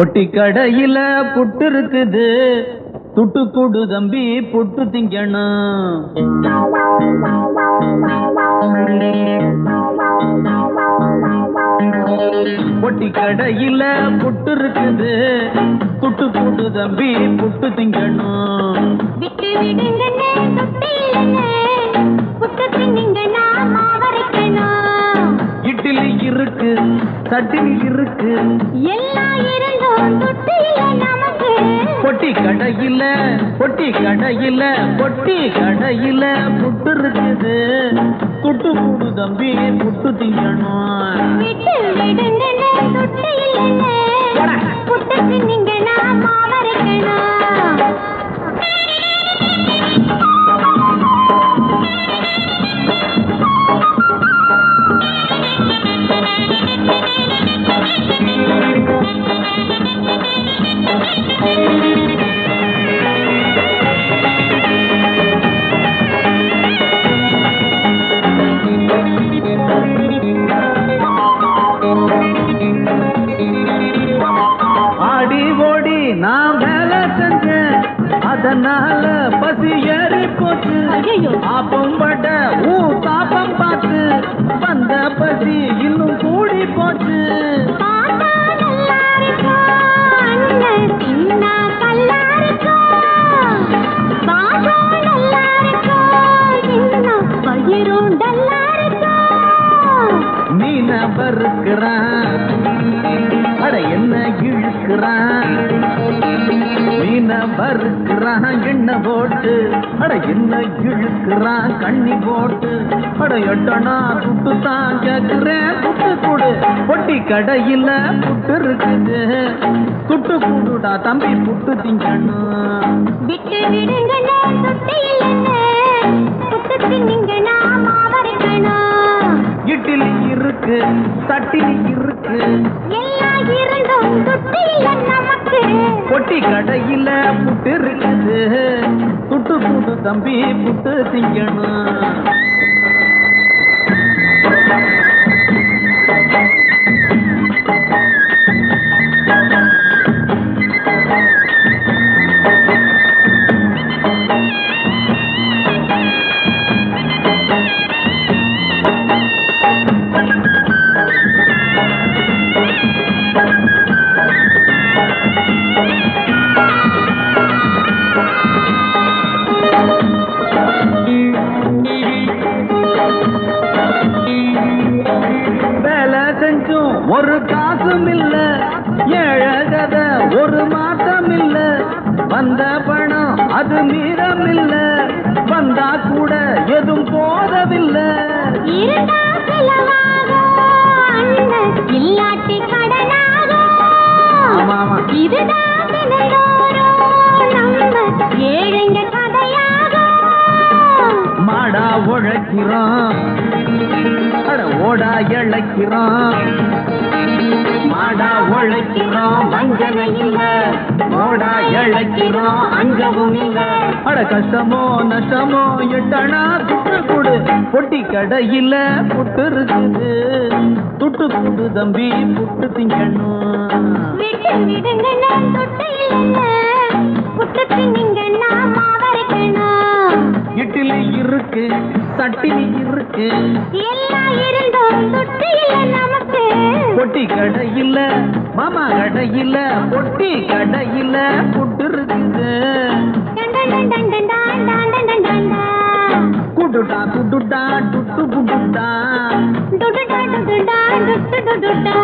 பொட்டி கடையில புட்டு இருக்குது. துட்டு குடு தம்பி புட்டு திங்கணும். பொட்டி கடையில புட்டு இருக்குது. துட்டு குடு தம்பி புட்டு திங்கணும். விட்டு விடுங்கண்ணே தொட்டி புட்டு மாவரைக்கணும் இட்லி இருக்கு சட்னி இருக்கு. எல்லாம் பொட்டி கடையில பொட்டி கடையில பொட்டி கடையில புட்டு இருக்குது. துட்டு குடு தம்பி புட்டு திங்கணும். அதனால பசி ஏறி போச்சு. ஆப்பம் பட ஊ தாப்பம் பார்த்து வந்த பசி இன்னும் கூடி போச்சு. பார்த்தா நல்லா இருக்கும் அண்ணன் சின்ன பருக்கிறான் எண்ணெய் போட்டு. அட என்ன இழுக்கிறான் கண்ணி போட்டு. அட எட்டனா துட்டு தான் கேக்குறேன் துட்டு கொடு. பொட்டி கடையில புட்டு இருக்குது. துட்டு குடுடா தம்பி புட்டு திங்கணும். விட்டு புட்டு மாவரைக்கணும் இட்லி இருக்கு சட்டினி இருக்கு. எல்லாம் இருந்தும் நமக்கு? பொட்டி கடையில புட்டு இருக்குது. துட்டு கூடு தம்பி புட்டு திங்கணும். செஞ்சும் ஒரு காசும் இல்ல ஏழகத ஒரு மாற்றம் இல்ல வந்த பணம் அது மீதம் இல்ல வந்தா கூட எதுவும் போதவில்லை. உழைக்கிறான் அட ஓடா இழைக்கிறான். மாடா உழைக்கிறோம் வஞ்சனை இல்ல. ஓடா இழைக்கிறோம் அஞ்சவும் இல்ல. அட கஷ்டமோ நஷ்டமோ எட்டனா துட்டு கொடு. பொட்டி கடையில புட்டு இருக்குது. துட்டு கொடு தம்பி புட்டு திங்கணும். தட்டில் இருக்கு எல்லாம் இருந்தோம் தொட்டி இல்ல நமக்கு. பொட்டி கடை இல்ல மாமா கடை இல்ல பொட்டி கடை இல்ல புட்டு இருக்குது குடுடா குடுடா டுட்டு குடுடா. டுடுடா டுடுடா